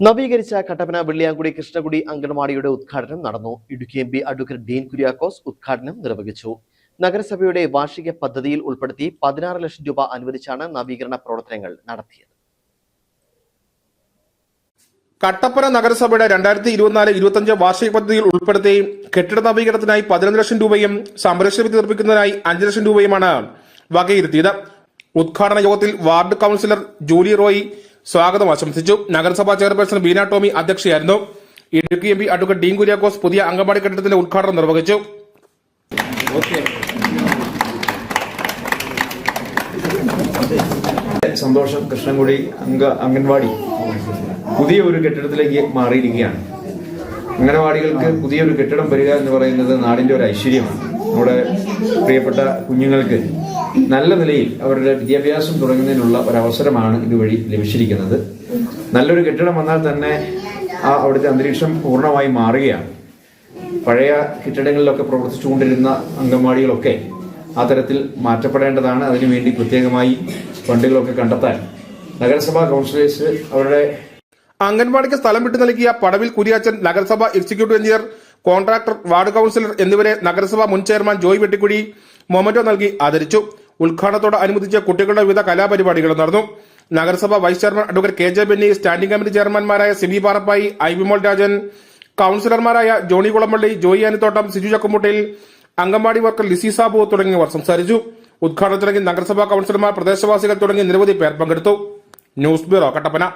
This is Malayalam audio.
നവീകരിച്ച കട്ടപ്പന വെള്ളിയാങ്കുടി കൃഷ്ണകുടി അംഗൻവാടിയുടെ ഉദ്ഘാടനം നടന്നു. Idukki M P advocate Dean Kuriakose ഉദ്ഘാടനം നിർവഹിച്ചു. നഗരസഭയുടെ വാർഷിക പദ്ധതിയിൽ ഉൾപ്പെടുത്തി പതിനാറ് ലക്ഷം രൂപ അനുവദിച്ചാണ് നവീകരണ പ്രവർത്തനങ്ങൾ നടത്തിയത്. കട്ടപ്പന നഗരസഭയുടെ രണ്ടായിരത്തി ഇരുപത്തിനാല് ഇരുപത്തിയഞ്ച് വാർഷിക പദ്ധതിയിൽ ഉൾപ്പെടുത്തി കെട്ടിട നവീകരണത്തിനായി പതിനൊന്ന് ലക്ഷം രൂപയും സംരക്ഷണ വിധി നിർമ്മിക്കുന്നതിനായി അഞ്ച് ലക്ഷം രൂപയുമാണ് വകയിരുത്തിയത്. ഉദ്ഘാടന യോഗത്തിൽ വാർഡ് കൌൺസിലർ ജൂലി റോയി സ്വാഗതം ആശംസിച്ചു. നഗരസഭാ chairperson Beena Tomy അധ്യക്ഷയായിരുന്നു. Idukki M P advocate Dean Kuriakose പുതിയ അംഗൻവാടി കെട്ടിടത്തിന്റെ ഉദ്ഘാടനം നിർവഹിച്ചു. സന്തോഷം. കൃഷ്ണൻകുടി അംഗ അംഗൻവാടി പുതിയ ഒരു കെട്ടിടത്തിലേക്ക് മാറിയിരിക്കുകയാണ്. അംഗനവാടികൾക്ക് പുതിയൊരു കെട്ടിടം വരിക എന്ന് പറയുന്നത് നാടിന്റെ ഒരു ഐശ്വര്യമാണ്. നമ്മുടെ പ്രിയപ്പെട്ട കുഞ്ഞുങ്ങൾക്ക് നല്ല നിലയിൽ അവരുടെ വിദ്യാഭ്യാസം തുടങ്ങുന്നതിനുള്ള ഒരവസരമാണ് ഇതുവഴി ലഭിച്ചിരിക്കുന്നത്. നല്ലൊരു കെട്ടിടം വന്നാൽ തന്നെ ആ അവിടുത്തെ അന്തരീക്ഷം പൂർണമായി മാറുകയാണ്. പഴയ കെട്ടിടങ്ങളിലൊക്കെ പ്രവർത്തിച്ചുകൊണ്ടിരുന്ന അംഗൻവാടികളൊക്കെ ആ തരത്തിൽ മാറ്റപ്പെടേണ്ടതാണ്. അതിനുവേണ്ടി പ്രത്യേകമായി ഫണ്ടുകളൊക്കെ കണ്ടെത്താൻ നഗരസഭാ കൗൺസിലേഴ്സ് അവരുടെ അംഗൻവാടിക്ക് സ്ഥലം വിട്ടു നൽകിയ പടവിൽ കുര്യാച്ചൻ നഗരസഭാ executive engineer contractor ward councillor എന്നിവരെ നഗരസഭാ മുൻ ചെയർമാൻ ജോയ് വെട്ടിക്കുടി മൊമന്റോ നൽകി ആദരിച്ചു. ഉദ്ഘാടനത്തോടനുബന്ധിച്ച് കുട്ടികളുടെ വിവിധ കലാപരിപാടികൾ നടന്നു. നഗരസഭാ vice chairman advocate K J Benny standing committee ചെയർമാൻമാരായ Sibi Parappayi I Vimol Rajan കൌൺസിലർമാരായ ജോണി കുളമ്പള്ളി ജോയി അനിത്തോട്ടം സിജു ചക്കുമുട്ടിൽ അംഗൻവാടി വർക്കർ ലിസി സാബു തുടങ്ങിയവർ സംസാരിച്ചു. ഉദ്ഘാടന ചടങ്ങിൽ നഗരസഭാ കൌൺസിലർമാർ പ്രദേശവാസികൾ തുടങ്ങി നിരവധി പേർ പങ്കെടുത്തു. News bureau Kattappana.